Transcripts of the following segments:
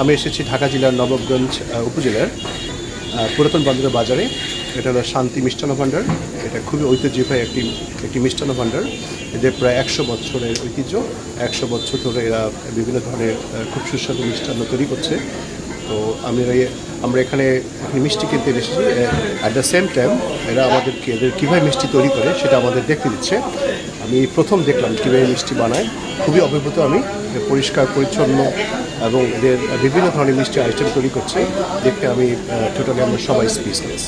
আমি এসেছি ঢাকা জেলার নবাবগঞ্জ উপজেলার পুরাতন বন্দরের বাজারে। এটা হলো শান্তি মিষ্টান্ন ভাণ্ডার এটা খুবই ঐতিহ্যবাহী একটি একটি মিষ্টান্ন ভাণ্ডার এদের প্রায় একশো বছরের ঐতিহ্য, একশো বছর ধরে এরা বিভিন্ন ধরনের খুব সুস্বাদু মিষ্টান্ন তৈরি করছে। তো আমি আমরা এখানে মিষ্টি কিনতে এসেছি অ্যাট দ্য সেম টাইম এরা আমাদেরকে এদের কীভাবে মিষ্টি তৈরি করে সেটা আমাদের দেখতে দিচ্ছে। আমি প্রথম দেখলাম কীভাবে মিষ্টি বানায়। খুবই অভিভূত আমি পরিষ্কার, পরিচ্ছন্ন এবং এদের বিভিন্ন ধরনের মিষ্টি আইটেম তৈরি করছে। দেখতে আমি টোটালি আমরা সবাই স্পিচলেস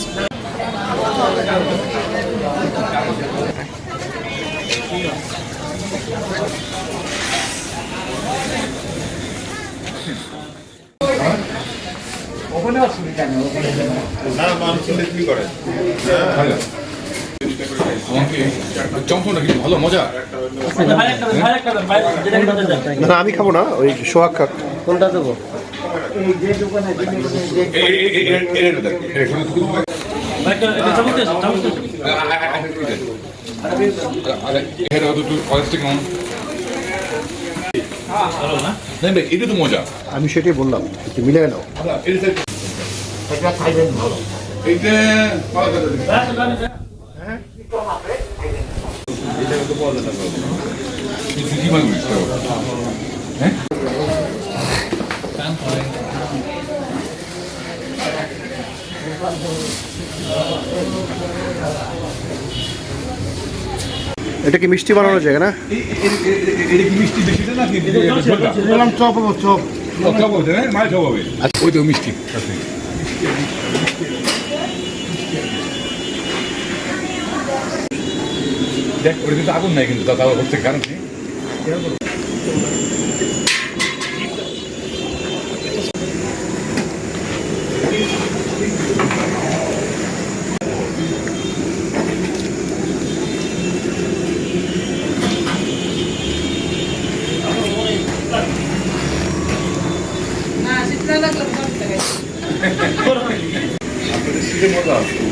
আমাকে চমচমটা কিন্তু ভালো মজা না আমি খাব না ওই সোহাগ খাক কোনটা দেবো কলেজ থেকে। না, না, এটা তো মজা। আমি সেটাই বললাম একটু মিলে নাও। এটা খাইবেন ভালো। এইটা কি মানবি হ্যাঁ? এটা কি মিষ্টি বানানো জায়গা না এটা কি মিষ্টি চপ চপ হবে। ওই মিষ্টি দেখ ওটা কিন্তু আগুন নাই কিন্তু তাও হচ্ছে কারণ কি না শীতকালে লাগলে সব থেকে আপনাদের শীতের মজা আছে সবাই মজা নেই আর বেচারা সবাইকে আয় গেছে এটা তোমার অবশ্যই আপনি কে তো আইতে হবে মজা এটা তিন মাস তাহলে মজা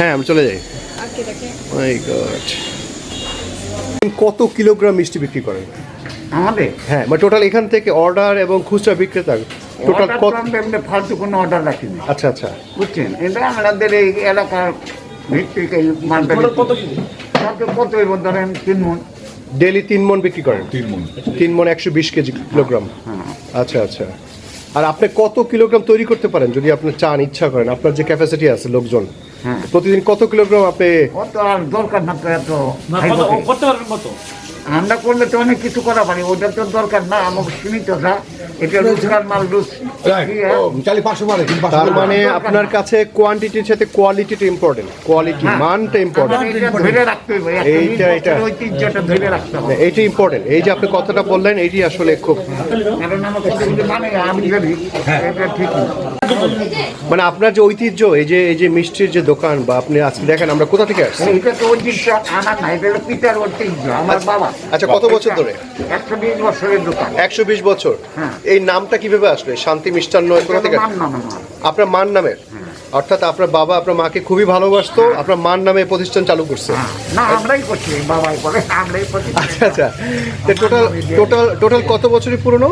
হ্যাঁ আমি চলে যাই। মাই গড কত কিলোগ্রাম মিষ্টি বিক্রি করেন? আমাদের? হ্যাঁ মানে টোটাল এখান থেকে অর্ডার এবং খুচরা বিক্রেতা টোটাল কত? এমনি ফালতু কোনো অর্ডার রাখিনি আচ্ছা আচ্ছা। বুঝছেন? এটা আমাদের এই এলাকার ভিত্তিক এই মালটা কত কত এবার ধরেন তিন মন? ডেলি তিন মন বিক্রি করেন? তিন মন। তিন মন একশো বিশ কেজি কিলোগ্রাম। হ্যাঁ আচ্ছা আচ্ছা। আর আপনি কত কিলোগ্রাম তৈরি করতে পারেন? যদি আপনি চান ইচ্ছা করেন আপনার যে ক্যাপাসিটি আছে লোকজন। হ্যাঁ প্রতিদিন কত কিলোগ্রাম আপনি কত আর দরকার না তো এত? করতে পারবেন কত আমরা করলে তো অনেক কিছু করা পারি ওটা তো দরকার না আমার সীমিত না এটা রোজগার মাল রোজ চালি পাঁচশো মারে কিন্তু তার মানে আপনার কাছে কোয়ান্টিটির সাথে কোয়ালিটিটা ইম্পর্টেন্ট কোয়ালিটি হ্যাঁ। মানটা ইম্পর্টেন্ট ধরে রাখতে হবে এইটা- বিশ এইটা। ঐতিহ্যটা ধরে রাখতে হবে। এইটা ইম্পর্টেন্ট এই যে আপনি কথাটা বললেন এইটি আসলে খুব মানে এটা মানে আপনার যে ঐতিহ্য এই যে এই যে মিষ্টির যে দোকান বা আপনি আজকে দেখেন আমরা কোথা থেকে আসছি? এইটা তো ঐতিহ্য আমার না পিতার ঐতিহ্য আমার বাবা। আচ্ছা কত বছর ধরে? একশো বিশ বছরের দোকান। একশো বিশ বছর? হ্যাঁ। এই নামটা কীভাবে আসলে? শান্তি মিষ্টান্ন কোথা থেকে আপনার মান নামের? অর্থাৎ আপনার বাবা আপনার মাকে খুবই ভালোবাসতো আপনার মান নামে প্রতিষ্ঠান চালু করছে। না আমরাই করছি বাবাই করে আমরাই আচ্ছা আচ্ছা। টোটাল টোটাল টোটাল কত বছরই পুরনো?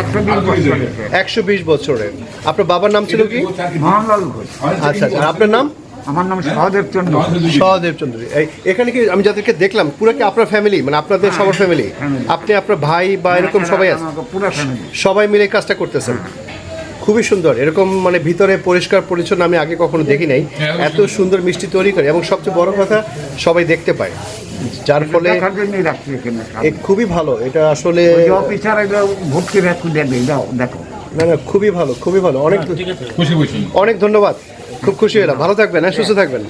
একশো বিশ বছরের। একশো বিশ বছরের। আপনার বাবার নাম ছিল কি? মোহনলাল ঘোষ। আচ্ছা আচ্ছা। আপনার নাম? আমার নাম সহদেব চন্দ্র। সহদেব এই এখানে কি আমি যাদেরকে দেখলাম পুরো কি আপনার ফ্যামিলি মানে আপনাদের সবার ফ্যামিলি আপনি আপনার ভাই বা এরকম সবাই আছে? সবাই মিলে এই কাজটা করতেছেন। খুবই সুন্দর। এরকম মানে ভিতরে পরিষ্কার পরিচ্ছন্ন আমি আগে কখনো দেখি নাই। হ্যাঁ, এত সুন্দর মিষ্টি তৈরি করে এবং সবচেয়ে বড় কথা সবাই দেখতে পায়। যার ফলে খুবই ভালো। এটা আসলে দেখো। না না খুবই ভালো খুবই ভালো। অনেক খুশি খুশি। অনেক ধন্যবাদ। খুব খুশি হলাম। ভালো থাকবেন হ্যাঁ সুস্থ থাকবেন।